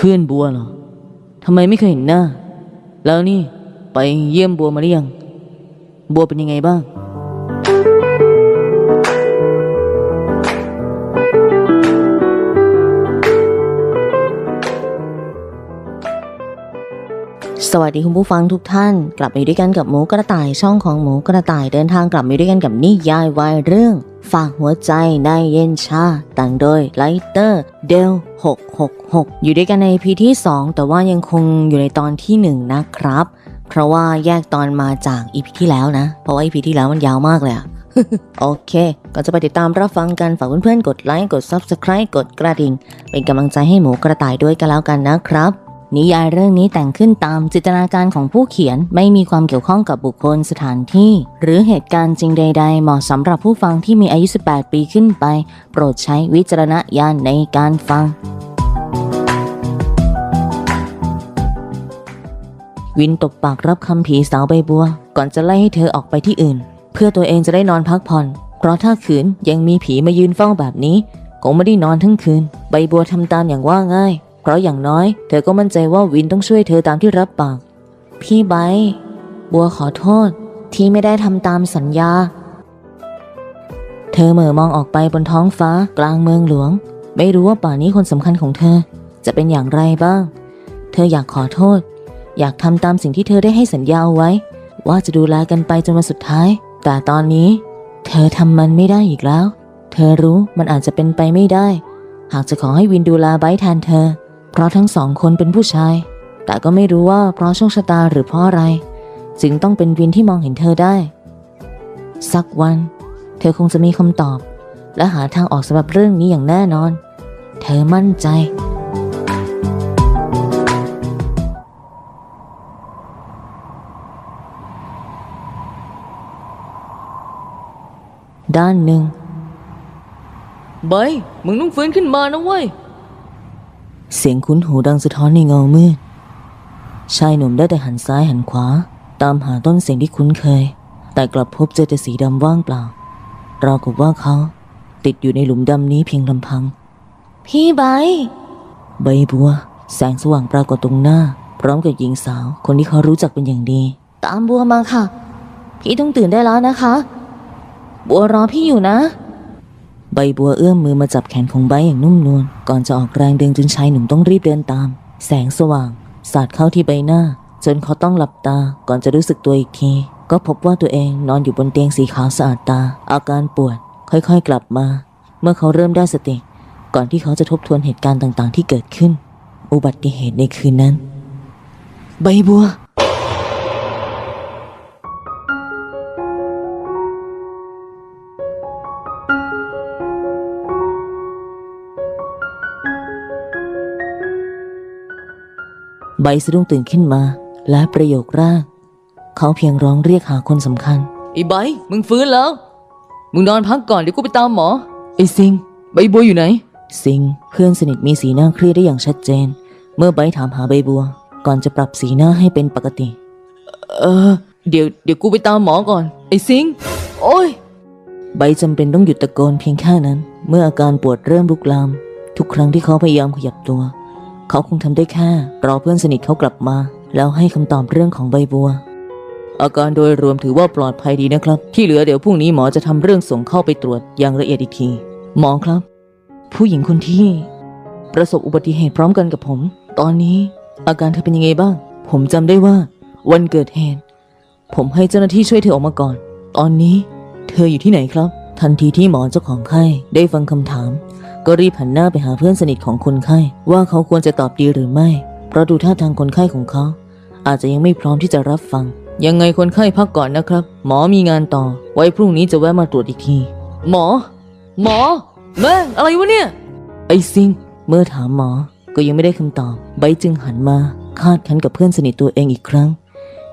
พื่อนบัวเหรอทำไมไม่เคยเห็นหน้า แล้วนี่ไปเยี่ยมบัวมาหรือยัง บัวเป็นยังไงบ้าง สวัสดีคุณผู้ฟังทุกท่าน กลับมาอยู่ด้วยกันกับหมูกระต่ายช่องของหมูกระต่ายเดินทางกลับมาอยู่ด้วยกันกับนิยายวายเรื่อง ฝากหัวใจในเย็นชาแต่งโดยไลเตอร์เดล 666 อยู่ด้วยกันใน EP ที่ 2 แต่ว่ายังคงอยู่ในตอนที่ 1 นะครับ เพราะว่าแยกตอนมาจาก EP ที่แล้วนะ เพราะว่า EP ที่แล้วมันยาวมากเลยอะโอเค ก็จะไปติดตามรับฟังกัน ฝากเพื่อนๆ กดไลค์ กด Subscribe กดกระดิ่ง เป็นกำลังใจให้หมูกระต่ายด้วยกันแล้วกันนะครับ นิยายเรื่องนี้แต่งขึ้นตามจินตนาการของผู้เขียนไม่มีความเกี่ยวข้องกับบุคคลสถานที่ หรือเหตุการณ์จริงใด ๆ เหมาะสำหรับผู้ฟังที่มีอายุ 18 ปีขึ้นไป โปรดใช้วิจารณญาณในการฟัง วินตบปากรับคำผีสาวใบบัว ก่อนจะไล่ให้เธอออกไปที่อื่น เพื่อตัวเองจะได้นอนพักผ่อน เพราะถ้าขืนยังมีผีมายืนเฝ้าแบบนี้คงไม่ได้นอนทั้งคืน ใบบัวทำตามอย่างว่าง่าย ราะอย่างน้อย เธอก็มั่นใจว่าวินต้องช่วยเธอตามที่รับปาก พี่ไบบัวขอโทษ ที่ไม่ได้ทำตามสัญญา เธอเหม่อมองออกไปบนท้องฟ้ากลางเมืองหลวง ไม่รู้ว่าป่านี้คนสำคัญของเธอ จะเป็นอย่างไรบ้าง เธออยากขอโทษ อยากทำตามสิ่งที่เธอได้ให้สัญญาเอาไว้ ว่าจะดูแลกันไปจนวันสุดท้าย แต่ตอนนี้ เธอทำมันไม่ได้อีกแล้ว เธอรู้มันอาจจะเป็นไปไม่ได้หากจะขอให้วินดูแลไบแทนเธอ เพราะทั้งสองคนเป็นผู้ชาย แต่ก็ไม่รู้ว่าเพราะโชคชะตาหรือเพราะอะไร จึงต้องเป็นวินที่มองเห็นเธอได้ สักวัน เธอคงจะมีคำตอบ และหาทางออกสำหรับเรื่องนี้อย่างแน่นอน เธอมั่นใจด้านหนึ่งใบมึงต้องฟื้นขึ้นมานะเว้ย เสียงคุ้นหูดังสะท้อนในเงามืด ชายหนุ่มได้แต่หันซ้ายหันขวา ตามหาต้นเสียงที่คุ้นเคย แต่กลับพบเจอแต่สีดำว่างเปล่า ราวกับว่าเขาติดอยู่ในหลุมดำนี้เพียงลำพัง พี่ใบ ใบบัว แสงสว่างปรากฏตรงหน้า พร้อมกับหญิงสาว คนที่เขารู้จักเป็นอย่างดี ตามบัวมาค่ะ พี่ต้องตื่นได้แล้วนะคะ บัวรอพี่อยู่นะ ใบบัวเอื้อมมือมาจับแขนของใบอย่างนุ่มนวลก่อนจะออกแรงดึงจนชายหนุ่มต้องรีบเดินตาม แสงสว่าง สาดเข้าที่ใบหน้า จนเขาต้องหลับตาก่อนจะรู้สึกตัวอีกที ก็พบว่าตัวเองนอนอยู่บนเตียงสีขาวสะอาดตา อาการปวด ค่อยๆกลับมา เมื่อเขาเริ่มได้สติ ก่อนที่เขาจะทบทวนเหตุการณ์ต่างๆ ที่เกิดขึ้น อุบัติเหตุในคืนนั้น ใบบัว ใบสะดุ้งตื่นขึ้นมา และประโยคแรกเขาเพียงร้องเรียกหาคนสำคัญ ไอ้ใบ มึงฟื้นแล้ว มึงนอนพักก่อนเดี๋ยวกูไปตามหมอ ไอ้ซิง ใบบัวอยู่ไหน ซิง เพื่อนสนิทมีสีหน้าเครียดได้อย่างชัดเจน เมื่อใบถามหาใบบัว ก่อนจะปรับสีหน้าให้เป็นปกติ เออ เดี๋ยวเดี๋ยวกูไปตามหมอก่อน ไอ้ซิง โอ้ย ใบจำเป็นต้องหยุดตะโกนเพียงแค่นั้น เมื่ออาการปวดเริ่มลุกลาม ทุกครั้งที่เขาพยายามขยับตัว เขาคงทำได้แค่รอเพื่อนสนิทเขากลับมา แล้วให้คำตอบเรื่องของใบบัว อาการโดยรวมถือว่าปลอดภัยดีนะครับ ที่เหลือเดี๋ยวพรุ่งนี้หมอจะทำเรื่องส่งเข้าไปตรวจอย่างละเอียดอีกที หมอครับ ผู้หญิงคนที่ ประสบอุบัติเหตุพร้อมกันกับผม ตอนนี้ อาการเธอเป็นยังไงบ้าง ผมจำได้ว่า วันเกิดเหตุ ผมให้เจ้าหน้าที่ช่วยเธอออกมาก่อน ตอนนี้ เธออยู่ที่ไหนครับ ทันทีที่หมอเจ้าของไข้ได้ฟังคำถาม ก็รีบหันหน้าไปหาเพื่อนสนิทของคนไข้ ว่าเขาควรจะตอบดีหรือไม่ เพราะดูท่าทางคนไข้ของเขา อาจจะยังไม่พร้อมที่จะรับฟัง ยังไงคนไข้พักก่อนนะครับ หมอมีงานต่อ ไว้พรุ่งนี้จะแวะมาตรวจอีกที หมอ หมอ แม่งอะไรวะเนี่ย ไอ้ซิง เมื่อถามหมอ ก็ยังไม่ได้คำตอบ ใบจึงหันมา คาดคันกับเพื่อนสนิทตัวเองอีกครั้ง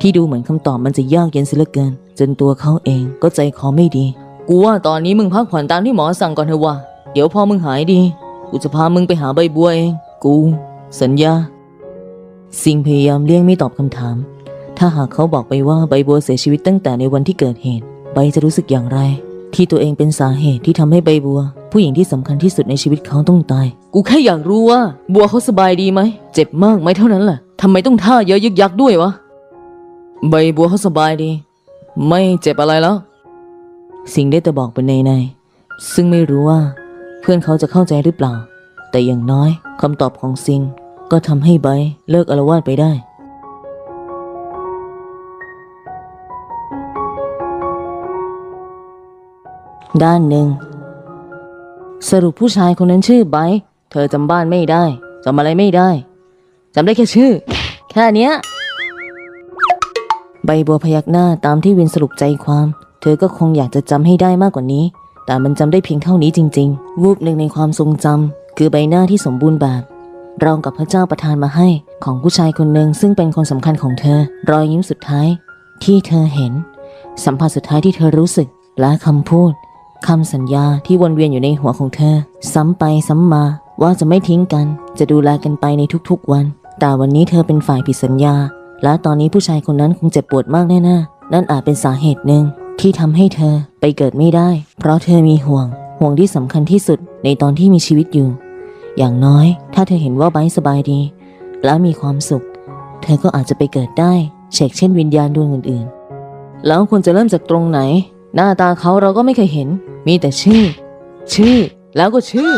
ที่ดูเหมือนคำตอบมันจะยากเย็นเสียเหลือเกิน จนตัวเขาเองก็ใจคอไม่ดี กูว่าตอนนี้มึงพักผ่อนตามที่หมอสั่งก่อนเถอะว่ะ ดี๋ยวพอมึงหายดี กูจะพามึงไปหาใบบัวเอง กู สัญญา ซิงพยายามเลี่ยงไม่ตอบคำถาม ถ้าหากเขาบอกไปว่าใบบัวเสียชีวิตตั้งแต่ในวันที่เกิดเหตุ ใบจะรู้สึกอย่างไร ที่ตัวเองเป็นสาเหตุที่ทำให้ใบบัว ผู้หญิงที่สำคัญที่สุดในชีวิตเขาต้องตาย กูแค่อยากรู้ว่า บัวเขาสบายดีไหม เจ็บมากไหมเท่านั้นแหละทำไมต้องท่าเยอะยึกยักด้วยวะ ใบบัวเขาสบายดี ไม่เจ็บอะไรแล้ว สิงได้แต่บอกเป็นในในซึ่งไม่รู้ว่า เพื่อนเขาจะเข้าใจหรือเปล่า แต่อย่างน้อยคำตอบของซิงก็ทำให้ไบเลิกอารวาสไปได้ ด้านหนึ่ง สรุปผู้ชายคนนั้นชื่อไบเธอจำบ้านไม่ได้จำอะไรไม่ได้จำได้แค่ชื่อ แค่เนี้ยใบบัวพยักหน้าตามที่วินสรุปใจความ เธอก็คงอยากจะจำให้ได้มากกว่านี้ แต่มันจำได้เพียงเท่านี้จริง ๆ วูบหนึ่งในความทรงจำคือใบหน้าที่สมบูรณ์แบบรองกับพระเจ้าประทานมาให้ของผู้ชายคนหนึ่งซึ่งเป็นคนสำคัญของเธอ รอยยิ้มสุดท้าย ที่เธอเห็น สัมผัสสุดท้ายที่เธอรู้สึก และคำพูดคำสัญญาที่วนเวียนอยู่ในหัวของเธอ ซ้ำไปซ้ำมาว่าจะไม่ทิ้งกัน จะดูแลกันไปในทุกๆวัน แต่วันนี้เธอเป็นฝ่ายผิดสัญญา และตอนนี้ผู้ชายคนนั้นคงเจ็บปวดมากแน่ๆนั่นอาจเป็นสาเหตุหนึ่ง ที่ทำให้เธอไปเกิดไม่ได้ เพราะเธอมีห่วง ห่วงที่สำคัญที่สุดในตอนที่มีชีวิตอยู่ อย่างน้อย ถ้าเธอเห็นว่าไบสบายดี และมีความสุข เธอก็อาจจะไปเกิดได้เชกเช่นวิญญาณดวงอื่นแล้วควรจะเริ่มจากตรงไหน หน้าตาเขาเราก็ไม่เคยเห็น มีแต่ชื่อ ชื่อ แล้วก็ชื่อ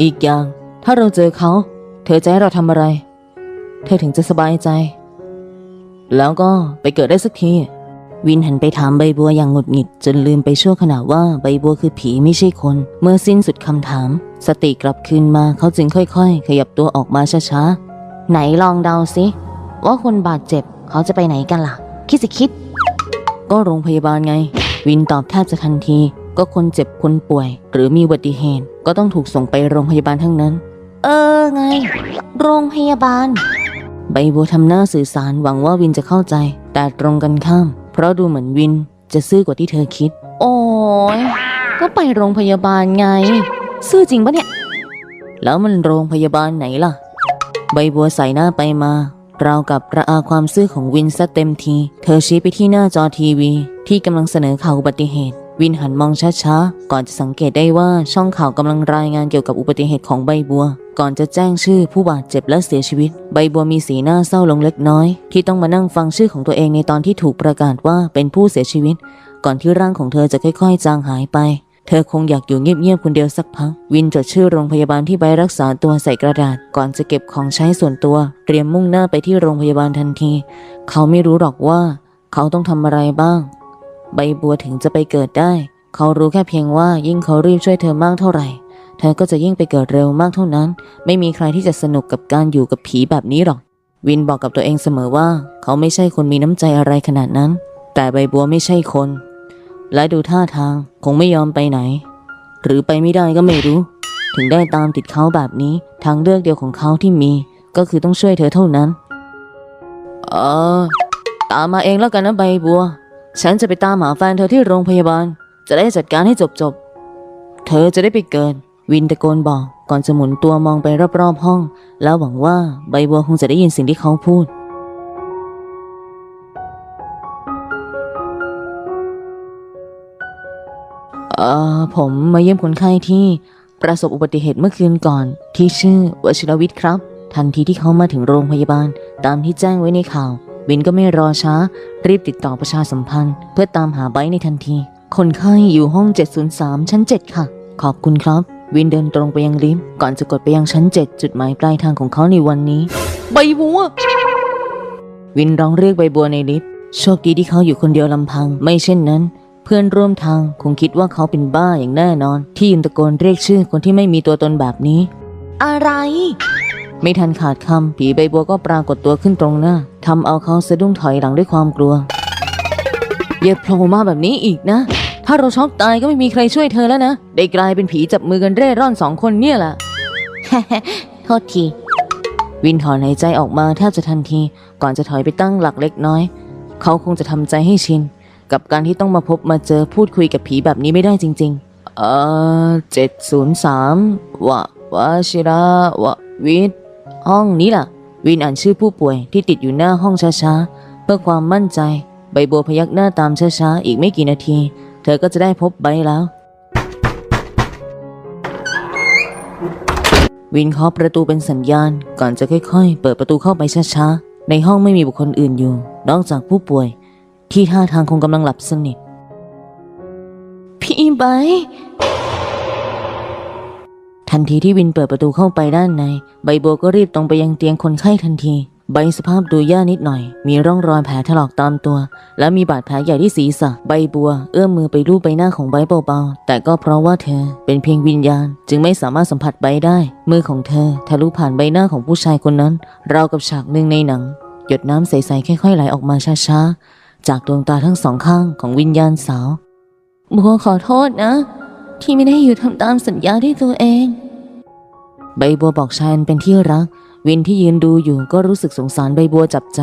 อีกอย่าง ถ้าเราเจอเขา เธอจะให้เราทำอะไร เธอถึงจะสบายใจ แล้วก็ไปเกิดได้สักที วินหันไปถามใบบัวอย่างหงุดหงิด จนลืมไปชั่วขณะว่าใบบัวคือผีไม่ใช่คน เมื่อสิ้นสุดคำถาม สติกลับคืนมาเขาจึงค่อยๆ ขยับตัวออกมาช้าๆ ไหนลองเดาสิ ว่าคนบาดเจ็บเขาจะไปไหนกันล่ะ คิดสิคิด ก็โรงพยาบาลไง วินตอบแทบจะทันที ก็คนเจ็บคนป่วย หรือมีอุบัติเหตุก็ต้องถูกส่งไปโรงพยาบาลทั้งนั้น เออไง โรงพยาบาล ใบบัวทำหน้าสื่อสารหวังว่าวินจะเข้าใจ แต่ตรงกันข้าม เพราะดูเหมือนวินจะซื่อกว่าที่เธอคิด โอ้ยก็ไปโรงพยาบาลไง ซื่อจริงปะเนี่ย แล้วมันโรงพยาบาลไหนล่ะ ใบบัวใส่หน้าไปมา ราวกับระอาความซื่อของวินซะเต็มที เธอชี้ไปที่หน้าจอทีวี ที่กำลังเสนอข่าวอุบัติเหตุ วินหันมองช้าๆ ก่อนจะสังเกตได้ว่าช่องข่าวกำลังรายงานเกี่ยวกับอุบัติเหตุของใบบัว ก่อนจะแจ้งชื่อผู้บาดเจ็บและเสียชีวิต ใบบัวมีสีหน้าเศร้าลงเล็กน้อย ที่ต้องมานั่งฟังชื่อของตัวเองในตอนที่ถูกประกาศว่าเป็นผู้เสียชีวิต ก่อนที่ร่างของเธอจะค่อยๆ จางหายไป เธอคงอยากอยู่เงียบๆคนเดียวสักพัก วินจดชื่อโรงพยาบาลที่ไปรักษาตัวใส่กระดาษ ก่อนจะเก็บของใช้ส่วนตัว เตรียมมุ่งหน้าไปที่โรงพยาบาลทันที เขาไม่รู้หรอกว่า เขาต้องทำอะไรบ้าง ใบบัวถึงจะไปเกิดได้ เขารู้แค่เพียงว่ายิ่งเขารีบช่วยเธอมากเท่าไหร่ เธอก็จะยิ่งไปเกิดเร็วมากเท่านั้น ไม่มีใครที่จะสนุกกับการอยู่กับผีแบบนี้หรอก วินบอกกับตัวเองเสมอว่า เขาไม่ใช่คนมีน้ำใจอะไรขนาดนั้น แต่ใบบัวไม่ใช่คน และดูท่าทางคงไม่ยอมไปไหน หรือไปไม่ได้ก็ไม่รู้ ถึงได้ตามติดเขาแบบนี้ทางเลือกเดียวของเขาที่มี ก็คือต้องช่วยเธอเท่านั้นเออตามมาเองแล้วกันนะใบบัว ฉันจะไปตามหาแฟนเธอที่โรงพยาบาล จะได้จัดการให้จบจบๆเธอจะได้ไปเกิด วินตะโกนบอก ก่อนจะหมุนตัวมองไปรอบๆห้อง แล้วหวังว่าใบบัวคงจะได้ยินสิ่งที่เขาพูด เอ่อผมมาเยี่ยมคนไข้ที่ประสบอุบัติเหตุเมื่อคืนก่อน ที่ชื่อวชิรวิทย์ครับ ทันทีที่เขามาถึงโรงพยาบาล ตามที่แจ้งไว้ในข่าว วินก็ไม่รอช้า รีบติดต่อประชาสัมพันธ์ เพื่อตามหาไบในทันที คนไข้อยู่ห้อง 703 ชั้น 7 ค่ะ ขอบคุณครับ วินเดินตรงไปยังลิฟต์ก่อนจะกดไปยังชั้น 7 จุดหมายปลายทางของเขาในวันนี้ ใบบัว วินร้องเรียกใบบัวในลิฟต์โชคดีที่เขาอยู่คนเดียวลำพัง ไม่เช่นนั้น เพื่อนร่วมทางคงคิดว่าเขาเป็นบ้าอย่างแน่นอน ที่ยืนตะโกนเรียกชื่อคนที่ไม่มีตัวตนแบบนี้ อะไร ไม่ทันขาดคำผีใบบัวก็ปรากฏตัวขึ้นตรงหน้าทำเอาเขาสะดุ้งถอยหลังด้วยความกลัวอย่าโผล่มาแบบนี้อีกนะ ถ้าเราช็อกตายก็ไม่มีใครช่วยเธอแล้วนะ ได้กลายเป็นผีจับมือกันเร่ร่อนสองคนเนี่ยแหละโทษที วินถอนหายใจออกมาแทบจะทันที ก่อนจะถอยไปตั้งหลักเล็กน้อย เขาคงจะทำใจให้ชิน กับการที่ต้องมาพบมาเจอพูดคุยกับผีแบบนี้ไม่ได้จริงเออเจ็ดศูนย์สามวะวะชิระวะวิทย์ ห้องนี้ล่ะ วินอ่านชื่อผู้ป่วยที่ติดอยู่หน้าห้องช้าๆ เพื่อความมั่นใจ ใบบัวพยักหน้าตามช้าๆ อีกไม่กี่นาที เธอก็จะได้พบใบแล้ว วินเคาะประตูเป็นสัญญาณ ก่อนจะค่อยๆ เปิดประตูเข้าไปช้าๆ ในห้องไม่มีบุคคลอื่นอยู่ นอกจากผู้ป่วย ที่ท่าทางคงกำลังหลับสนิทพี่ไบ ทันทีที่วินเปิดประตูเข้าไปด้านใน ใบบัวก็รีบตรงไปยังเตียงคนไข้ทันที ใบสภาพดูย่านิดหน่อย มีร่องรอยแผลถลอกตามตัว และมีบาดแผลใหญ่ที่ศีรษะ ใบบัว เอื้อมมือไปลูบใบหน้าของใบเบาๆ แต่ก็เพราะว่าเธอเป็นเพียงวิญญาณ จึงไม่สามารถสัมผัสใบได้ มือของเธอทะลุผ่านใบหน้าของผู้ชายคนนั้น ราวกับฉากหนึ่งในหนัง หยดน้ำใสๆค่อยๆไหลออกมาช้าๆ จากดวงตาทั้งสองข้างของวิญญาณสาว บัวขอโทษนะ ที่ไม่ได้อยู่ทำตามสัญญาที่ตัวเอง ใบบัวบอกชายอันเป็นที่รัก วินที่ยืนดูอยู่ก็รู้สึกสงสารใบบัวจับใจ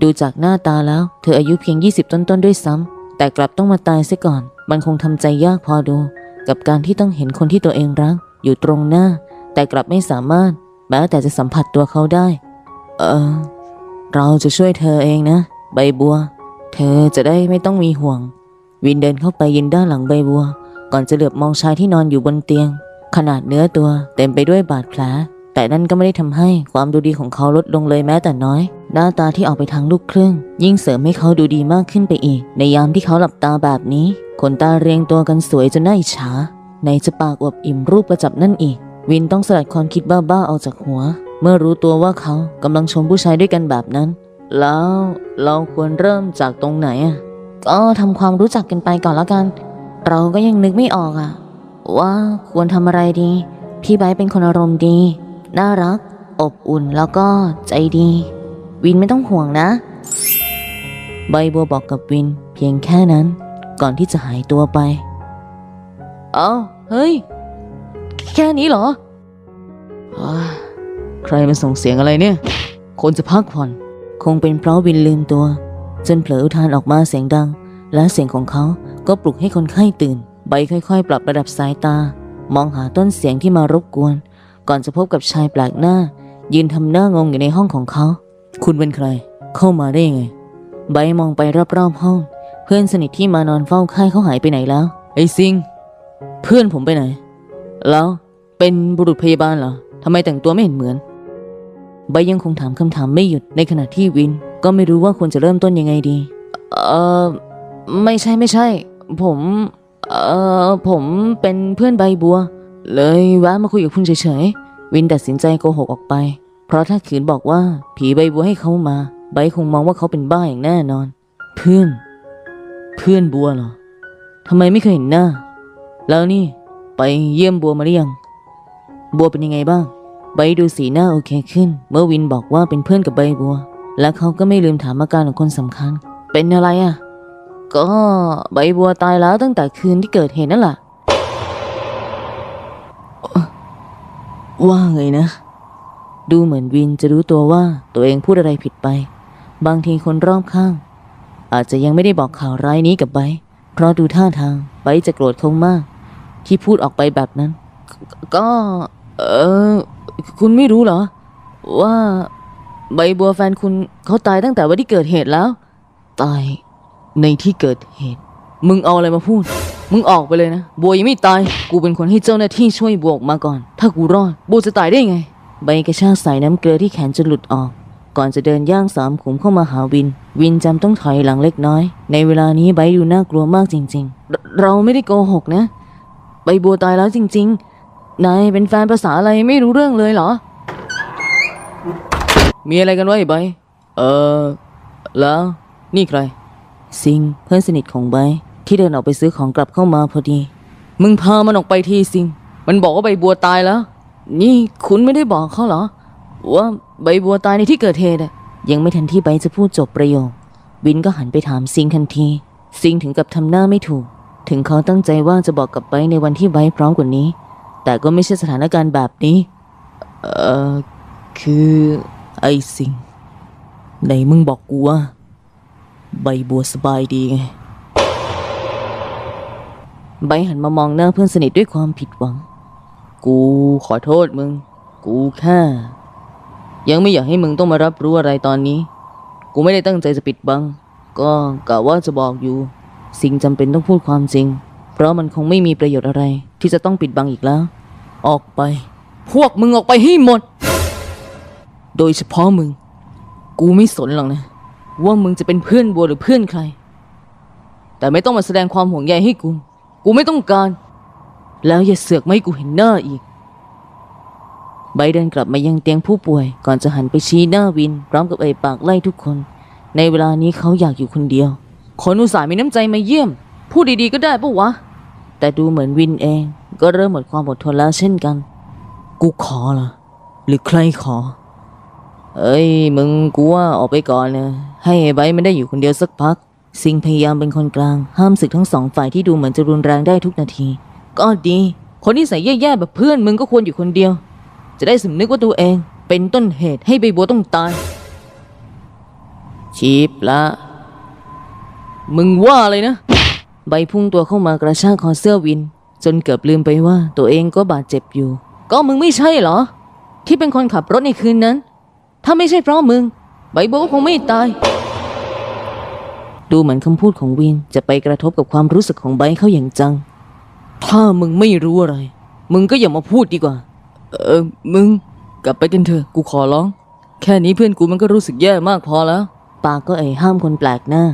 ดูจากหน้าตาแล้ว เธออายุเพียง 20 ต้นๆด้วยซ้ำแต่กลับต้องมาตายเสียก่อน มันคงทำใจยากพอดู กับการที่ต้องเห็นคนที่ตัวเองรัก อยู่ตรงหน้า แต่กลับไม่สามารถแม้แต่จะสัมผัสตัวเขาได้ เออ เราจะช่วยเธอเองนะ ใบบัว เธอจะได้ไม่ต้องมีห่วง วินเดินเข้าไปยืนด้านหลังใบบัว ก่อนจะเหลือบมองชายที่นอนอยู่บนเตียง ขนาดเนื้อตัวเต็มไปด้วยบาดแผล แต่นั่นก็ไม่ได้ทำให้ความดูดีของเขาลดลงเลยแม้แต่น้อย หน้าตาที่ออกไปทางลูกครึ่ง ยิ่งเสริมให้เขาดูดีมากขึ้นไปอีก ในยามที่เขาหลับตาแบบนี้ขนตาเรียงตัวกันสวยจนน่าอิจฉาในจะปากอวบอิ่มรูปประจับนั่นอีก วินต้องสลัดความคิดบ้าๆออกจากหัว เมื่อรู้ตัวว่าเขากำลังชมผู้ชายด้วยกันแบบนั้น แล้วเราควรเริ่มจากตรงไหนอะก็ทำความรู้จักกันไปก่อนแล้วกัน เราก็ยังนึกไม่ออกอะว่าควรทำอะไรดี พี่ไบร์ทเป็นคนอารมณ์ดี น่ารัก อบอุ่นแล้วก็ใจดี วินไม่ต้องห่วงนะ ใบบัวบอกกับวินเพียงแค่นั้น ก่อนที่จะหายตัวไป เอ้าเฮ้ย แค่นี้เหรออ้าใครมาส่งเสียงอะไรเนี่ย คนจะพักผ่อน คงเป็นเพราะวินลืมตัว จนเผลออุทานออกมาเสียงดัง และเสียงของเขาก็ปลุกให้คนไข้ตื่น ใบค่อยๆ ปรับระดับสายตา มองหาต้นเสียงที่มารบกวน ก่อนจะพบกับชายแปลกหน้า ยืนทำหน้างงอยู่ในห้องของเขา คุณเป็นใคร เข้ามาได้ยังไง ใบมองไปรอบๆห้อง เพื่อนสนิทที่มานอนเฝ้าไข้เขาหายไปไหนแล้ว ไอ้ซิง เพื่อนผมไปไหน แล้วเป็นบุรุษพยาบาลเหรอทำไมแต่งตัวไม่เห็นเหมือน ใบยังคงถามคำถามไม่หยุดในขณะที่วิน ก็ไม่รู้ว่าควรจะเริ่มต้นยังไงดี เออ ไม่ใช่ไม่ใช่ ผม เออผมเป็นเพื่อนใบบัว เลยแวะมาคุยกับคุณเฉยๆ วินตัดสินใจโกหกออกไป เพราะถ้าขืนบอกว่าผีใบบัวให้เขามา ใบคงมองว่าเขาเป็นบ้าอย่างแน่นอน เพื่อน เพื่อนบัวเหรอทำไมไม่เคยเห็นหน้า แล้วนี่ ไปเยี่ยมบัวมาหรือยัง บัวเป็นยังไงบ้าง ใบดูสีหน้าโอเคขึ้น เมื่อวินบอกว่าเป็นเพื่อนกับใบบัว และเขาก็ไม่ลืมถามอาการของคนสำคัญ เป็นอะไรอะ ก็ใบบัวตายแล้วตั้งแต่คืนที่เกิดเหตุนั่นแหละว่าไงนะ ดูเหมือนวินจะรู้ตัวว่าตัวเองพูดอะไรผิดไป บางทีคนรอบข้าง อาจจะยังไม่ได้บอกข่าวร้ายนี้กับไบร์ทเพราะดูท่าทางไบร์ทจะโกรธเขามาก ที่พูดออกไปแบบนั้น ก็ เออ คุณไม่รู้เหรอ ว่าใบบัวแฟนคุณเขาตายตั้งแต่วันที่เกิดเหตุแล้ว ตาย ในที่เกิดเหตุ มึงเอาอะไรมาพูด มึงออกไปเลยนะ บัวยังไม่ตาย กูเป็นคนให้เจ้าหน้าที่ช่วยบัวออกมาก่อน ถ้ากูรอด บัวจะตายได้ไง ใบกระชากสายน้ำเกลือที่แขนจนหลุดออก ก่อนจะเดินย่างสามขุมเข้ามาหาวิน วินจำต้องถอยหลังเล็กน้อย ในเวลานี้ใบดูน่ากลัวมากจริง ๆ เรเราไม่ได้โกหกนะ ใบบัวตายแล้วจริง ๆ นายเป็นแฟนภาษาอะไรไม่รู้เรื่องเลยเหรอ มีอะไรกันวะไอ้ใบ เออ แล้วนี่ใคร ซิงเพื่อนสนิทของใบที่เดินออกไปซื้อของกลับเข้ามาพอดี มึงพามันออกไปทีสิง มันบอกว่าใบบัวตายแล้ว นี่คุณไม่ได้บอกเขาเหรอ ว่าใบบัวตายในที่เกิดเหตุอะยังไม่ทันที่ใบจะพูดจบประโยค วินก็หันไปถามซิงทันที ซิงถึงกับทำหน้าไม่ถูก ถึงเขาตั้งใจว่าจะบอกกับไบในวันที่ไบพร้อมกว่านี้ แต่ก็ไม่ใช่สถานการณ์แบบนี้ เออคือไอ้ซิงไหนมึงบอกกูว่า ใบบัวสบายดีไงใบหันมามองหน้าเพื่อนสนิทด้วยความผิดหวัง กูขอโทษมึง กูแค่ ยังไม่อยากให้มึงต้องมารับรู้อะไรตอนนี้ กูไม่ได้ตั้งใจจะปิดบัง ก็กะว่าจะบอกอยู่ สิ่งจำเป็นต้องพูดความจริง เพราะมันคงไม่มีประโยชน์อะไร ที่จะต้องปิดบังอีกแล้ว ออกไป พวกมึงออกไปให้หมด โดยเฉพาะมึง กูไม่สนหรอกนะ ว่ามึงจะเป็นเพื่อนบัวหรือเพื่อนใคร แต่ไม่ต้องมาแสดงความห่วงใยให้กู กูไม่ต้องการ แล้วอย่าเสือกไม่ให้กูเห็นหน้าอีกใบเดินกลับมายังเตียงผู้ป่วย ก่อนจะหันไปชี้หน้าวิน พร้อมกับเอ่ยปากไล่ทุกคน ในเวลานี้เขาอยากอยู่คนเดียวคนอุตส่าห์มีน้ำใจมาเยี่ยม พูดดีๆก็ได้ปะวะ แต่ดูเหมือนวินเอง ก็เริ่มหมดความอดทนแล้วเช่นกัน กูขอเหรอหรือใครขอ เอ้ย มึงกูว่าออกไปก่อนนะให้ไอ้ไบร์ทมันได้อยู่คนเดียวสักพักสิงพยายามเป็นคนกลาง ห้ามศึกทั้งสองฝ่ายที่ดูเหมือนจะรุนแรงได้ทุกนาที ก็ดี คนที่ใส่แย่ๆแบบเพื่อนมึงก็ควรอยู่คนเดียว จะได้สำนึกว่าตัวเองเป็นต้นเหตุให้ใบบัวต้องตาย ชีบละ มึงว่าอะไรนะ ใบพุ่งตัวเข้ามากระชากคอเสื้อวิน จนเกือบลืมไปว่าตัวเองก็บาดเจ็บอยู่ ก็มึงไม่ใช่เหรอ ที่เป็นคนขับรถในคืนนั้น ถ้าไม่ใช่เพราะมึง ใบบัวก็คงไม่ตาย ดูเหมือนคำพูดของวินจะไปกระทบกับความรู้สึกของใบเขาอย่างจัง ถ้ามึงไม่รู้อะไร มึงก็อย่ามาพูดดีกว่า เออ มึง กลับไปกันเถอะ กูขอร้อง แค่นี้เพื่อนกูมันก็รู้สึกแย่มากพอแล้ว ปากก็เอ่ยห้ามคนแปลกหน้า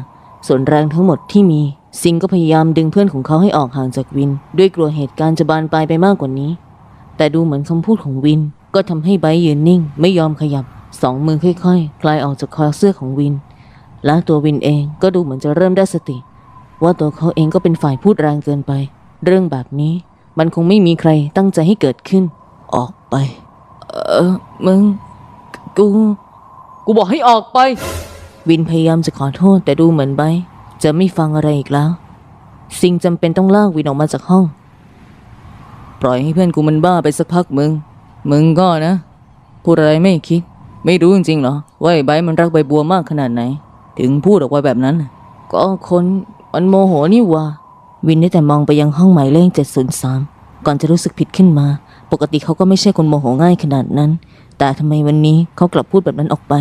ส่วนแรงทั้งหมดที่มี ซิงก็พยายามดึงเพื่อนของเขาให้ออกห่างจากวิน ด้วยกลัวเหตุการณ์จะบานปลายไปมากกว่านี้ แต่ดูเหมือนคำพูดของวินก็ทำให้ไบร์ทยืนนิ่ง ไม่ยอมขยับ สองมือค่อยๆ คลายออกจากคอเสื้อของวิน และตัววินเองก็ดูเหมือนจะเริ่มได้สติ ว่าตัวเขาเองก็เป็นฝ่ายพูดแรงเกินไป เรื่องแบบนี้มันคงไม่มีใครตั้งใจให้เกิดขึ้น ออกไป เออ มึง กู กูบอกให้ออกไป วินพยายามจะขอโทษแต่ดูเหมือนไบจะไม่ฟังอะไรอีกแล้ว สิ่งจำเป็นต้องลากวินออกมาจากห้อง ปล่อยให้เพื่อนกูมันบ้าไปสักพักมึง มึงก็นะ พูดอะไรไม่คิด ไม่รู้จริงๆเหรอว่าไอ้ไบร์ทมันรักใบบัวมากขนาดไหน ถึงพูดออกไปแบบนั้น ก็คนมันโมโหนี่หว่า วินได้แต่มองไปยังห้องหมายเลข703 ก่อนจะรู้สึกผิดขึ้นมา ปกติเขาก็ไม่ใช่คนโมโหง่ายขนาดนั้น แต่ทำไมวันนี้เขากลับพูดแบบนั้นออกไป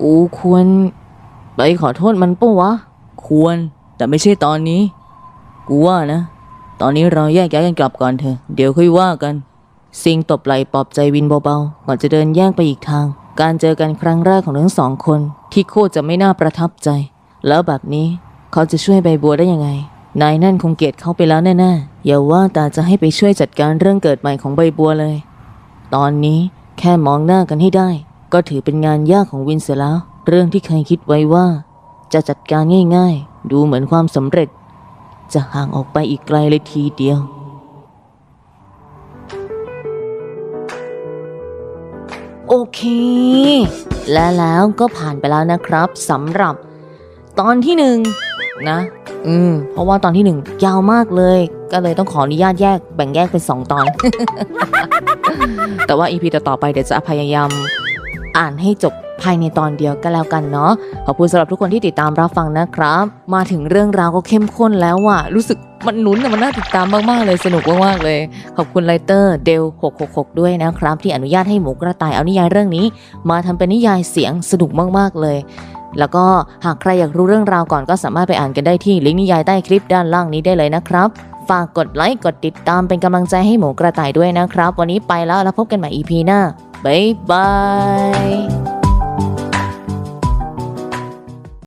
กูควรไปขอโทษมันปะวะ ควร แต่ไม่ใช่ตอนนี้ กูว่านะ ตอนนี้เราแยกย้ายกันกลับก่อนเถอะ เดี๋ยวค่อยว่ากัน ซิงตบไหล่ปลอบใจวินเบาๆ ก่อนจะเดินแยกไปอีกทาง การเจอกันครั้งแรกของทั้งสองคนที่โคตรจะไม่น่าประทับใจ แล้วแบบนี้เขาจะช่วยใบบัวได้ยังไง นายนั่นคงเกลียดเขาไปแล้วแน่ๆอย่าว่าแต่จะให้ไปช่วยจัดการเรื่องเกิดใหม่ของใบบัวเลย ตอนนี้แค่มองหน้ากันให้ได้ ก็ถือเป็นงานยากของวินเสียแล้ว เรื่องที่เคยคิดไว้ว่า จะจัดการง่าย ๆ ดูเหมือนความสำเร็จ จะห่างออกไปอีกไกลเลยทีเดียว โอเค และแล้วก็ผ่านไปแล้วนะครับสำหรับตอนที่หนึ่งนะ อืม เพราะว่าตอนที่หนึ่งยาวมากเลย ก็เลยต้องขออนุญาตแยกแบ่งแยกเป็นสองตอน แต่ว่าอีพีต่อไปเดี๋ยวจะพยายามอ่านให้จบภายในตอนเดียวก็แล้วกันเนาะขอบคุณสำหรับทุกคนที่ติดตามรับฟังนะครับ มาถึงเรื่องราวก็เข้มข้นแล้วอะรู้สึกมันลุ้นะมันน่าติดตามมาก ๆ เลยสนุกมาก ๆ เลย ขอบคุณไลเตอร์เดล666 ด้วยนะครับ ที่อนุญาตให้หมูกระต่ายเอานิยายเรื่องนี้ มาทำเป็นนิยายเสียงสนุกมาก ๆ เลย แล้วก็หากใครอยากรู้เรื่องราวก่อนก็สามารถไปอ่านกันได้ที่ลิงก์นิยายใต้คลิปด้านล่างนี้ได้เลยนะครับฝากกดไลค์กดติดตามเป็นกำลังใจให้หมูกระต่ายด้วยนะครับ วันนี้ไปแล้วแล้วพบกันใหม่ EP หน้า บ๊ายบาย